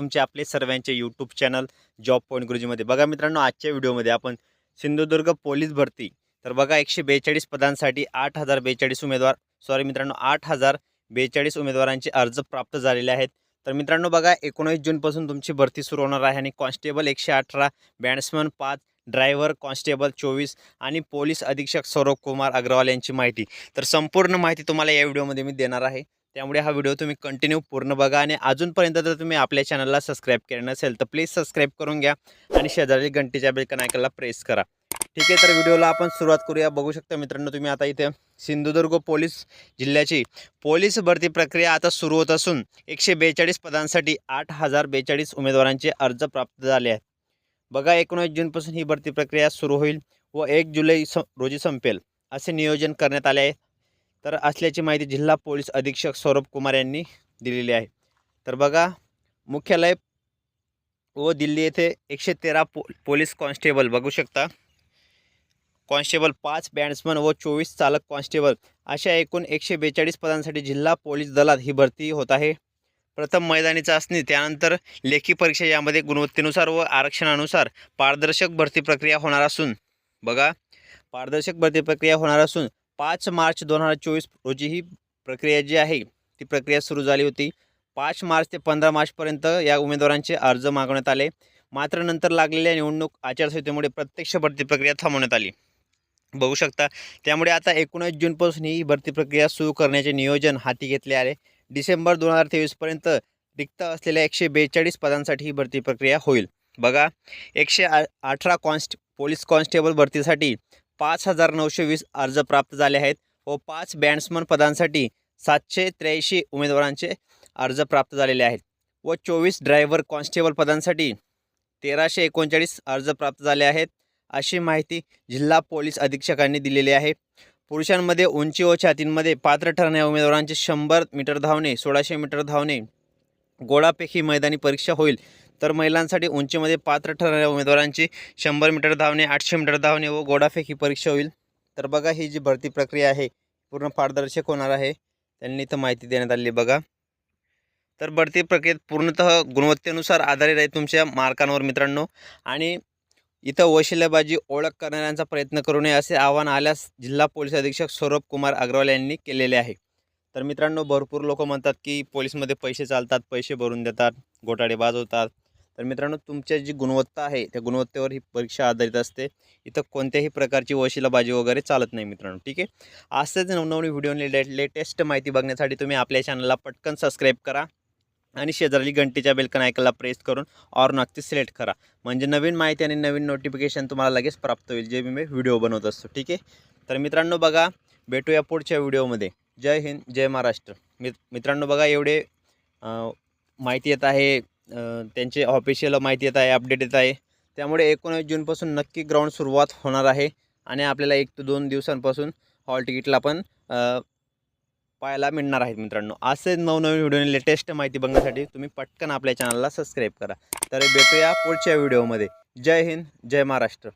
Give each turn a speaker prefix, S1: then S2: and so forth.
S1: तुमचे आपले सर्वांचे यूट्यूब चॅनल जॉब पॉईंट गुरुजीमध्ये बघा मित्रांनो आजच्या व्हिडिओमध्ये आपण सिंधुदुर्ग पोलीस भरती. तर बघा एकशे बेचाळीस पदांसाठी आठ हजार बेचाळीस उमेदवार सॉरी मित्रांनो आठ हजार बेचाळीस उमेदवारांचे अर्ज प्राप्त झालेले आहेत. तर मित्रांनो बघा एकोणीस जूनपासून तुमची भरती सुरू होणार आहे आणि कॉन्स्टेबल एकशे अठरा बॅट्समन पाच ड्रायव्हर कॉन्स्टेबल चोवीस आणि पोलीस अधीक्षक सौरभ कुमार अग्रवाल यांची माहिती. तर संपूर्ण माहिती तुम्हाला या व्हिडिओमध्ये मी देणार आहे. त्यामुळे हा व्हिडिओ तुम्ही कंटिन्यू पूर्ण बघा आणि अजूनपर्यंत जर तुम्ही आपल्या चॅनलला सबस्क्राईब केलं नसेल तर प्लीज सबस्क्राईब करून घ्या आणि शेजारी घंटीच्या बेलकन आयकनला प्रेस करा. ठीक आहे तर व्हिडिओला आपण सुरुवात करूया. बघू शकता मित्रांनो तुम्ही आता इथे सिंधुदुर्ग पोलीस जिल्ह्याची पोलीस भरती प्रक्रिया आता सुरू होत असून एकशे बेचाळीस पदांसाठी आठ हजार बेचाळीस उमेदवारांचे अर्ज प्राप्त झाले आहेत. बघा एकोणीस जूनपासून ही भरती प्रक्रिया सुरू होईल व एक जुलै स रोजी संपेल. असे नियोजन करण्यात आले आहे. तर असल्याची माहिती जिल्हा पोलीस अधीक्षक सौरभ कुमार यांनी दिलेली आहे. तर बघा मुख्यालय व दिल्ली येथे एकशे तेरा पो पोलीस कॉन्स्टेबल बघू शकता. कॉन्स्टेबल पाच बॅट्समन व चोवीस चालक कॉन्स्टेबल. अशा एकूण एकशे बेचाळीस पदांसाठी जिल्हा पोलीस दलात ही भरती होत आहे. प्रथम मैदानी चाचणी त्यानंतर लेखी परीक्षा यामध्ये गुणवत्तेनुसार व आरक्षणानुसार पारदर्शक भरती प्रक्रिया होणार असून बघा पारदर्शक भरती प्रक्रिया होणार असून पाच मार्च दोन हजार चोवीस रोजी ही प्रक्रिया जी आहे ती प्रक्रिया सुरू झाली होती. पाच मार्च ते पंधरा मार्चपर्यंत या उमेदवारांचे अर्ज मागवण्यात आले. मात्र नंतर लागलेल्या निवडणूक आचारसंहितेमुळे प्रत्यक्ष भरती प्रक्रिया थांबवण्यात आली. बघू शकता त्यामुळे आता एकोणीस जूनपासून ही भरती प्रक्रिया सुरू करण्याचे नियोजन हाती घेतले आले डिसेंबर दोन हजार तेवीसपर्यंत रिक्त असलेल्या एकशे बेचाळीस पदांसाठी ही भरती प्रक्रिया होईल. बघा एकशे आ अठरा कॉन्स्ट पोलीस कॉन्स्टेबल भरतीसाठी पाच हजार नऊशे वीस अर्ज प्राप्त झाले आहेत व पाच बॅट्समन पदांसाठी सातशे त्र्याऐंशी उमेदवारांचे अर्ज प्राप्त झालेले आहेत व चोवीस ड्रायव्हर कॉन्स्टेबल पदांसाठी तेराशे एकोणचाळीस अर्ज प्राप्त झाले आहेत अशी माहिती जिल्हा पोलीस अधीक्षकांनी दिलेली आहे. पुरुषांमध्ये उंची व छातींमध्ये पात्र ठरणाऱ्या उमेदवारांचे शंभर मीटर धावणे सोळाशे मीटर धावणे गोळाफेक मैदानी परीक्षा होईल तर महिलांसाठी उंचीमध्ये पात्र ठरणाऱ्या उमेदवारांची शंभर मीटर धावणे आठशे मीटर धावणे व गोडाफेक ही परीक्षा होईल. तर बघा ही जी भरती प्रक्रिया आहे पूर्ण पारदर्शक होणार आहे. त्यांनी इथं माहिती देण्यात आली बघा. तर भरती प्रक्रियेत पूर्णतः गुणवत्तेनुसार आधारित आहे तुमच्या मार्कांवर मित्रांनो. आणि इथं वशिल्याबाजी ओळख करणाऱ्यांचा प्रयत्न करू नये असे आव्हान आल्यास जिल्हा पोलीस अधीक्षक सौरभ कुमार अग्रवाल यांनी केलेले आहे. तर मित्रांनो भरपूर लोक म्हणतात की पोलीसमध्ये पैसे चालतात पैसे भरून देतात घोटाळे बाजवतात तर मित्रांनो तुमच्या जी गुणवत्ता आहे त्या गुणवत्तेवर ही परीक्षा आधारित असते. इथं कोणत्याही प्रकारची वशिलाबाजी वगैरे चालत नाही मित्रांनो ठीक आहे? असेच नवनवीन व्हिडिओ ले लेटेस्ट माहिती बघण्यासाठी तुम्ही आपल्या चॅनलला पटकन सबस्क्राईब करा आणि शेजारी घंटीच्या बेलकन ऐकायला प्रेस करून ऑर नक्की सिलेक्ट करा. म्हणजे नवीन माहिती आणि नवीन नोटिफिकेशन तुम्हाला लगेच प्राप्त होईल जे मी व्हिडिओ बनवत असतो ठीक आहे? तर मित्रांनो बघा भेटूया पुढच्या व्हिडिओमध्ये जय हिंद जय महाराष्ट्र. मित्रांनो बघा एवढे माहिती येत आहे त्यांचे ऑफिशियल माहिती येत आहे अपडेट येत आहे. त्यामुळे एकोणीस जूनपासून नक्की ग्राउंड सुरुवात होणार आहे. आणि आपल्याला एक ते दोन दिवसांपासून हॉल तिकीटला पण पाहायला मिळणार आहेत मित्रांनो. असे नवनवीन व्हिडिओने लेटेस्ट माहिती बघण्यासाठी तुम्ही पटकन आपल्या चॅनलला सबस्क्राईब करा. तर भेटूया पुढच्या व्हिडिओमध्ये जय हिंद जय महाराष्ट्र.